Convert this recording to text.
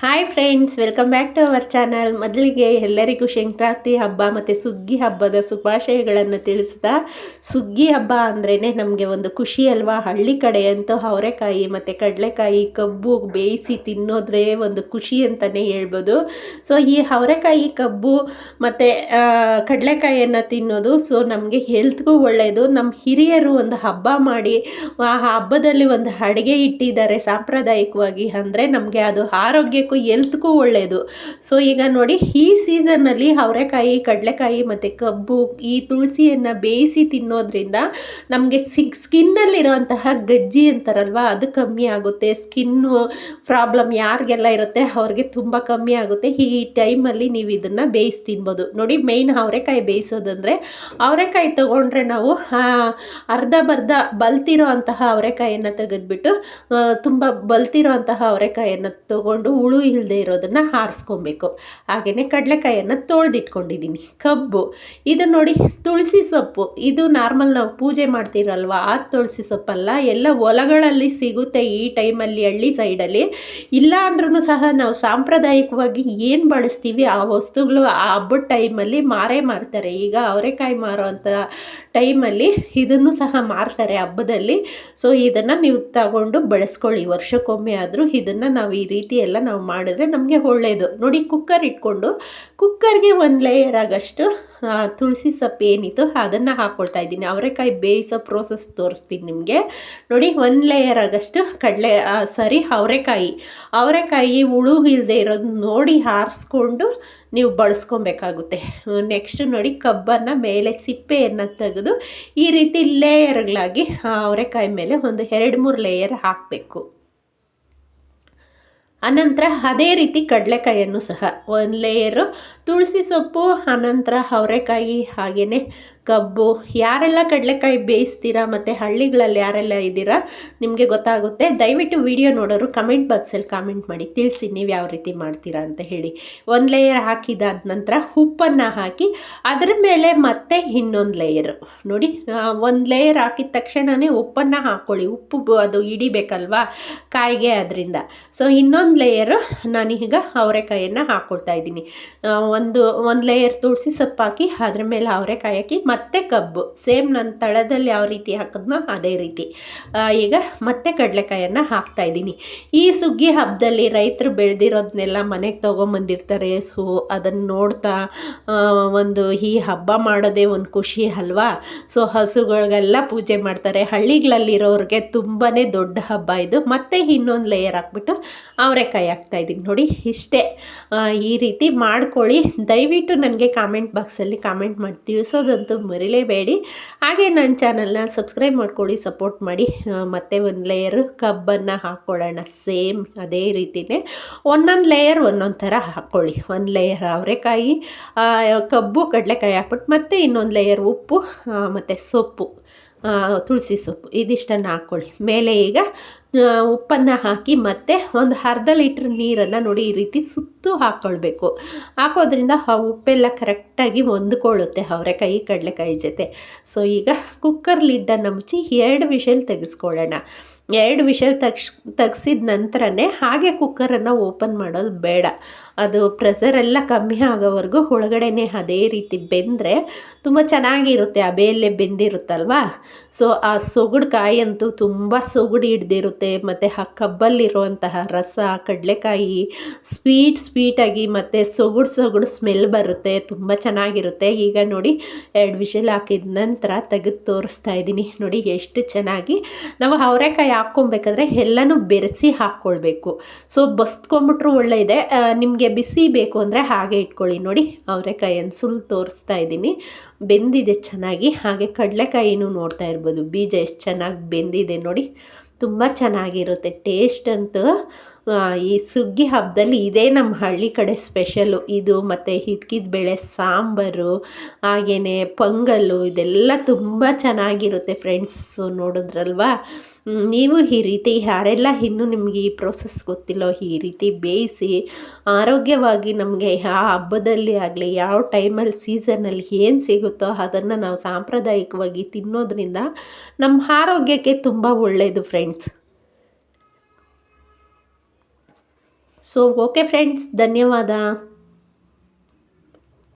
Hi friends welcome back to our channel ಮೊದಲಿಗೆ ಎಲ್ಲರಿಗೂ ಸಂಕ್ರಾಂತಿ ಹಬ್ಬ ಮತ್ತು ಸುಗ್ಗಿ ಹಬ್ಬದ ಶುಭಾಶಯಗಳನ್ನು ತಿಳಿಸ್ತಾ ಸುಗ್ಗಿ ಹಬ್ಬ ಅಂದ್ರೇ ನಮಗೆ ಒಂದು ಖುಷಿ ಅಲ್ವಾ? ಹಳ್ಳಿ ಕಡೆ ಅಂತೂ ಅವರೆಕಾಯಿ ಮತ್ತು ಕಡಲೆಕಾಯಿ, ಕಬ್ಬು ಬೇಯಿಸಿ ತಿನ್ನೋದ್ರೆ ಒಂದು ಖುಷಿ ಅಂತಲೇ ಹೇಳ್ಬೋದು. ಸೊ ಈ ಅವರೆಕಾಯಿ, ಕಬ್ಬು ಮತ್ತು ಕಡಲೆಕಾಯಿಯನ್ನು ತಿನ್ನೋದು ಸೊ ನಮಗೆ ಹೆಲ್ತ್ಗೂ ಒಳ್ಳೆಯದು ನಮ್ಮ ಹಿರಿಯರು ಒಂದು ಹಬ್ಬ ಮಾಡಿ, ಆ ಹಬ್ಬದಲ್ಲಿ ಒಂದು ಅಡುಗೆ ಇಟ್ಟಿದ್ದಾರೆ ಸಾಂಪ್ರದಾಯಿಕವಾಗಿ. ಅಂದರೆ ನಮಗೆ ಅದು ಆರೋಗ್ಯ ಆರೋಗ್ಯಕ್ಕೂ ಎಲ್ತ್ಗೂ ಒಳ್ಳೆಯದು ಸೊ ಈಗ ನೋಡಿ, ಈ ಸೀಸನ್ನಲ್ಲಿ ಅವರೆಕಾಯಿ, ಕಡಲೆಕಾಯಿ ಮತ್ತು ಕಬ್ಬು, ಈ ತುಳಸಿಯನ್ನು ಬೇಯಿಸಿ ತಿನ್ನೋದ್ರಿಂದ ನಮಗೆ ಸಿಕ್ ಸ್ಕಿನ್ನಲ್ಲಿರೋಂತಹ ಗಜ್ಜಿ ಅಂತಾರಲ್ವ, ಅದು ಕಮ್ಮಿ ಆಗುತ್ತೆ. ಸ್ಕಿನ್ನು ಪ್ರಾಬ್ಲಮ್ ಯಾರಿಗೆಲ್ಲ ಇರುತ್ತೆ, ಅವ್ರಿಗೆ ತುಂಬ ಕಮ್ಮಿ ಆಗುತ್ತೆ. ಈ ಟೈಮಲ್ಲಿ ನೀವು ಇದನ್ನು ಬೇಯಿಸಿ ತಿನ್ಬೋದು. ನೋಡಿ ಮೇಯ್ನ್ ಅವರೆಕಾಯಿ ಬೇಯಿಸೋದಂದರೆ, ಅವರೆಕಾಯಿ ತೊಗೊಂಡ್ರೆ ನಾವು ಅರ್ಧ ಬರ್ಧ ಬಲ್ತಿರೋ ಅಂತಹ ಅವರೆಕಾಯಿಯನ್ನು ತೆಗೆದ್ಬಿಟ್ಟು ತುಂಬ ಬಲ್ತಿರೋ ಅಂತಹ ಅವರೆಕಾಯಿಯನ್ನು ತೊಗೊಂಡು, ಹುಳು ಹುಳು ಇಲ್ಲದೆ ಇರೋದನ್ನು ಹಾರಿಸ್ಕೊಬೇಕು. ಹಾಗೆಯೇ ಕಡಲೆಕಾಯನ್ನು ತೊಳೆದಿಟ್ಕೊಂಡಿದ್ದೀನಿ ಕಬ್ಬು. ಇದು ನೋಡಿ ತುಳಸಿ ಸೊಪ್ಪು. ಇದು ನಾರ್ಮಲ್ ನಾವು ಪೂಜೆ ಮಾಡ್ತೀರಲ್ವ, ಆ ತುಳಸಿ ಸೊಪ್ಪಲ್ಲ. ಎಲ್ಲ ಹೊಲಗಳಲ್ಲಿ ಸಿಗುತ್ತೆ ಈ ಟೈಮಲ್ಲಿ ಹಳ್ಳಿ ಸೈಡಲ್ಲಿ. ಇಲ್ಲ ಅಂದ್ರೂ ಸಹ ನಾವು ಸಾಂಪ್ರದಾಯಿಕವಾಗಿ ಏನು ಬಳಸ್ತೀವಿ, ಆ ವಸ್ತುಗಳು ಆ ಹಬ್ಬದ ಟೈಮಲ್ಲಿ ಮಾರೇ ಮಾರ್ತಾರೆ. ಈಗ ಅವರೆಕಾಯಿ ಮಾರೋ ಅಂಥ ಟೈಮಲ್ಲಿ ಇದನ್ನು ಸಹ ಮಾರ್ತಾರೆ ಹಬ್ಬದಲ್ಲಿ. ಸೊ, ಇದನ್ನು ನೀವು ತಗೊಂಡು ಬಳಸ್ಕೊಳ್ಳಿ. ವರ್ಷಕ್ಕೊಮ್ಮೆ ಆದರೂ ಇದನ್ನು ನಾವು ಈ ರೀತಿ ಎಲ್ಲ ನಾವು ಮಾಡಿದ್ರೆ ನಮಗೆ ಒಳ್ಳೆಯದು ನೋಡಿ ಕುಕ್ಕರ್ ಇಟ್ಕೊಂಡು ಕುಕ್ಕರ್ಗೆ ಒಂದು ಲೇಯರ್ ಆಗಷ್ಟು ತುಳಸಿ ಸೊಪ್ಪು ಏನಿತ್ತು ಅದನ್ನು ಹಾಕ್ಕೊಳ್ತಾ ಇದ್ದೀನಿ. ಅವರೆಕಾಯಿ ಬೇಯಿಸೋ ಪ್ರೋಸೆಸ್ ತೋರಿಸ್ತೀನಿ ನಿಮಗೆ. ನೋಡಿ ಒಂದು ಲೇಯರ್ ಆಗಷ್ಟು ಕಡಲೆ ಸರಿ ಅವರೆಕಾಯಿ. ಅವರೆಕಾಯಿ ಹುಳು ಇಲ್ಲದೆ ಇರೋದು ನೋಡಿ ಹಾರಿಸ್ಕೊಂಡು ನೀವು ಬಳಸ್ಕೊಬೇಕಾಗುತ್ತೆ. ನೆಕ್ಸ್ಟ್ ನೋಡಿ ಕಬ್ಬನ್ನು ಮೇಲೆ ಸಿಪ್ಪೆಯನ್ನು ತೆಗೆದು ಈ ರೀತಿ ಲೇಯರ್ಗಳಾಗಿ ಅವರೆಕಾಯಿ ಮೇಲೆ ಒಂದು ಎರಡು ಮೂರು ಲೇಯರ್ ಹಾಕಬೇಕು. ಅನಂತರ ಅದೇ ರೀತಿ ಕಡಲೆಕಾಯಿಯನ್ನು ಸಹ ಒಂದು ಲೇಯರು ತುಳಸಿ ಸೊಪ್ಪು ಆನಂತರ ಅವರೆಕಾಯಿ ಹಾಗೆಯೇ ಕಬ್ಬು. ಯಾರೆಲ್ಲ ಕಡಲೆಕಾಯಿ ಬೇಯಿಸ್ತೀರಾ ಮತ್ತು ಹಳ್ಳಿಗಳಲ್ಲಿ ಯಾರೆಲ್ಲ ಇದ್ದೀರಾ, ನಿಮಗೆ ಗೊತ್ತಾಗುತ್ತೆ. ದಯವಿಟ್ಟು ವಿಡಿಯೋ ನೋಡೋರು ಕಮೆಂಟ್ ಬಾಕ್ಸಲ್ಲಿ ಕಾಮೆಂಟ್ ಮಾಡಿ. ತಿಳಿಸಿ ನೀವು ಯಾವ ರೀತಿ ಮಾಡ್ತೀರಾ ಅಂತ ಹೇಳಿ. ಒಂದು ಲೇಯರ್ ಹಾಕಿದಾದ ನಂತರ ಉಪ್ಪನ್ನು ಹಾಕಿ ಅದರ ಮೇಲೆ ಮತ್ತೆ ಇನ್ನೊಂದು ಲೇಯರು ನೋಡಿ ಒಂದು ಲೇಯರ್ ಹಾಕಿದ ತಕ್ಷಣವೇ ಉಪ್ಪನ್ನು ಹಾಕ್ಕೊಳ್ಳಿ ಉಪ್ಪು ಅದು ಹಿಡಿಬೇಕಲ್ವಾ ಕಾಯಿಗೆ ಅದರಿಂದ. ಸೊ ಇನ್ನೊಂದು ಲೇಯರು ನಾನೀಗ ಅವರೆಕಾಯನ್ನು ಹಾಕ್ಕೊಳ್ತಾ ಇದ್ದೀನಿ. ಒಂದು ಒಂದು ಲೇಯರ್ ತುಳಸಿ ಸೊಪ್ಪು ಹಾಕಿ ಅದ್ರ ಮೇಲೆ ಅವರೆಕಾಯಿ ಹಾಕಿ ಮತ್ತೆ ಕಬ್ಬು. ಸೇಮ್ ನನ್ನ ತಳದಲ್ಲಿ ಯಾವ ರೀತಿ ಹಾಕಿದ್ನೋ ಅದೇ ರೀತಿ. ಈಗ ಮತ್ತೆ ಕಡಲೆಕಾಯನ್ನು ಹಾಕ್ತಾಯಿದ್ದೀನಿ ಈ ಸುಗ್ಗಿ ಹಬ್ಬದಲ್ಲಿ ರೈತರು ಬೆಳೆದಿರೋದನ್ನೆಲ್ಲ ಮನೆಗೆ ತೊಗೊಂಬಂದಿರ್ತಾರೆ. ಸೊ ಅದನ್ನು ನೋಡ್ತಾ ಒಂದು ಈ ಹಬ್ಬ ಮಾಡೋದೇ ಒಂದು ಖುಷಿ ಅಲ್ವಾ? ಸೊ ಹಸುಗಳಿಗೆಲ್ಲ ಪೂಜೆ ಮಾಡ್ತಾರೆ. ಹಳ್ಳಿಗಳಲ್ಲಿರೋರಿಗೆ ತುಂಬಾ ದೊಡ್ಡ ಹಬ್ಬ ಇದು. ಮತ್ತೆ ಇನ್ನೊಂದು ಲೇಯರ್ ಹಾಕ್ಬಿಟ್ಟು ಅವರೆಕಾಯಿ ಹಾಕ್ತಾಯಿದ್ದೀನಿ ನೋಡಿ, ಇಷ್ಟೇ. ಈ ರೀತಿ ಮಾಡ್ಕೊಳ್ಳಿ. ದಯವಿಟ್ಟು ನನಗೆ ಕಾಮೆಂಟ್ ಬಾಕ್ಸಲ್ಲಿ ಕಾಮೆಂಟ್ ಮಾಡಿ, ತಿಳಿಸೋದಂತೂ ಮರಿಲೇಬೇಡಿ. ಹಾಗೆ ನನ್ನ ಚಾನಲ್ನ ಸಬ್ಸ್ಕ್ರೈಬ್ ಮಾಡ್ಕೊಳ್ಳಿ ಸಪೋರ್ಟ್ ಮಾಡಿ. ಮತ್ತೆ ಒಂದು ಲೇಯರ್ ಕಬ್ಬನ್ನು ಹಾಕ್ಕೊಳ್ಳೋಣ ಸೇಮ್ ಅದೇ ರೀತಿಯೇ ಒಂದೊಂದು ಲೇಯರ್ ಒಂದೊಂದು ಥರ ಹಾಕ್ಕೊಳ್ಳಿ ಒಂದು ಲೇಯರ್ ಅವರೆಕಾಯಿ ಕಬ್ಬು, ಕಡಲೆಕಾಯಿ ಹಾಕ್ಬಿಟ್ಟು, ಮತ್ತೆ ಇನ್ನೊಂದು ಲೇಯರ್ ಉಪ್ಪು ಮತ್ತು ಸೊಪ್ಪು ತುಳಸಿ ಸೊಪ್ಪು, ಇದಿಷ್ಟನ್ನು ಹಾಕ್ಕೊಳ್ಳಿ ಮೇಲೆ ಈಗ ಉಪ್ಪನ್ನು ಹಾಕಿ ಮತ್ತೆ ಒಂದು ಅರ್ಧ ಲೀಟ್ರ್ ನೀರನ್ನು ನೋಡಿ ಈ ರೀತಿ ಸುತ್ತು ಹಾಕ್ಕೊಳ್ಬೇಕು ಹಾಕೋದ್ರಿಂದ ಆ ಉಪ್ಪೆಲ್ಲ ಕರೆಕ್ಟಾಗಿ ಹೊಂದ್ಕೊಳ್ಳುತ್ತೆ ಅವರೆಕಾಯಿ ಕಡಲೆಕಾಯಿ ಜೊತೆ. ಸೊ ಈಗ ಕುಕ್ಕರ್ ಲಿಡ್ಡನ್ನು ಮುಚ್ಚಿ ಎರಡು ವಿಷಲ್ ತೆಗೆಸ್ಕೊಳ್ಳೋಣ. ಎರಡು ವಿಷಲ್ ತಗ್ಸ್, ತೆಗ್ಸಿದ ನಂತರನೇ ಹಾಗೆ ಕುಕ್ಕರನ್ನು ಓಪನ್ ಮಾಡೋದು ಬೇಡ. ಅದು ಪ್ರೆಸರೆಲ್ಲ ಕಮ್ಮಿ ಆಗೋವರೆಗೂ ಒಳಗಡೆನೆ ಅದೇ ರೀತಿ ಬೆಂದರೆ ತುಂಬ ಚೆನ್ನಾಗಿರುತ್ತೆ, ಆ ಬೇಲೆ ಬೆಂದಿರುತ್ತಲ್ವಾ? ಸೊ ಆ ಸೊಗಡು ಕಾಯಿ ಅಂತೂ ತುಂಬ ಸೊಗಡು ಹಿಡ್ದಿರುತ್ತೆ. ಮತ್ತು ಆ ಕಬ್ಬಲ್ಲಿರುವಂತಹ ರಸ, ಕಡಲೆಕಾಯಿ ಸ್ವೀಟ್ ಸ್ವೀಟಾಗಿ ಮತ್ತು ಸೊಗುಡು ಸೊಗುಡು ಸ್ಮೆಲ್ ಬರುತ್ತೆ. ತುಂಬ ಚೆನ್ನಾಗಿರುತ್ತೆ. ಈಗ ನೋಡಿ, ಎರಡು ವಿಷಲ್ ಹಾಕಿದ ನಂತರ ತೆಗೆದು ತೋರಿಸ್ತಾ ಇದ್ದೀನಿ. ನೋಡಿ, ಎಷ್ಟು ಚೆನ್ನಾಗಿ. ನಾವು ಅವರೆಕಾಯಿ ಹಾಕ್ಕೊಬೇಕಾದ್ರೆ ಎಲ್ಲನೂ ಬೆರೆಸಿ ಹಾಕ್ಕೊಳ್ಬೇಕು. ಸೊ ಒಳ್ಳೆ ಇದೆ ನಿಮಗೆ ಬಿಸಿ ಬೇಕು ಅಂದರೆ ಹಾಗೆ ಇಟ್ಕೊಳ್ಳಿ. ನೋಡಿ, ಅವರೆಕಾಯಿಯನ್ನು ಸುಲ್ ತೋರಿಸ್ತಾ ಇದ್ದೀನಿ. ಬೆಂದಿದೆ ಚೆನ್ನಾಗಿ. ಹಾಗೆ ಕಡಲೆಕಾಯಿನೂ ನೋಡ್ತಾ ಇರ್ಬೋದು. ಬೀಜ ಎಷ್ಟು ಚೆನ್ನಾಗಿ ಬೆಂದಿದೆ ನೋಡಿ. ತುಂಬ ಚೆನ್ನಾಗಿರುತ್ತೆ. ಟೇಸ್ಟ್ ಅಂತೂ ಈ ಸುಗ್ಗಿ ಹಬ್ಬದಲ್ಲಿ ಇದೇ ನಮ್ಮ ಹಳ್ಳಿ ಕಡೆ ಸ್ಪೆಷಲು ಇದು ಮತ್ತು ಹಿದ್ಕಿದ ಬೇಳೆ, ಸಾಂಬಾರು ಹಾಗೆಯೇ ಪೊಂಗಲ್ಲು ಇದೆಲ್ಲ ತುಂಬ ಚೆನ್ನಾಗಿರುತ್ತೆ ಫ್ರೆಂಡ್ಸು ನೋಡಿದ್ರಲ್ವಾ? ನೀವು ಈ ರೀತಿ ಯಾರೆಲ್ಲ ಇನ್ನೂ ನಿಮಗೆ ಈ ಪ್ರೋಸೆಸ್ ಗೊತ್ತಿಲ್ಲೋ ಈ ರೀತಿ ಬೇಯಿಸಿ ಆರೋಗ್ಯವಾಗಿ ನಮಗೆ ಆ ಹಬ್ಬದಲ್ಲಿ ಆಗಲಿ, ಯಾವ ಟೈಮಲ್ಲಿ ಸೀಸನಲ್ಲಿ ಏನು ಸಿಗುತ್ತೋ ಅದನ್ನು ನಾವು ಸಾಂಪ್ರದಾಯಿಕವಾಗಿ ತಿನ್ನೋದ್ರಿಂದ ನಮ್ಮ ಆರೋಗ್ಯಕ್ಕೆ ತುಂಬ ಒಳ್ಳೆಯದು ಫ್ರೆಂಡ್ಸ್ ಸೊ ಓಕೆ ಫ್ರೆಂಡ್ಸ್ ಧನ್ಯವಾದ.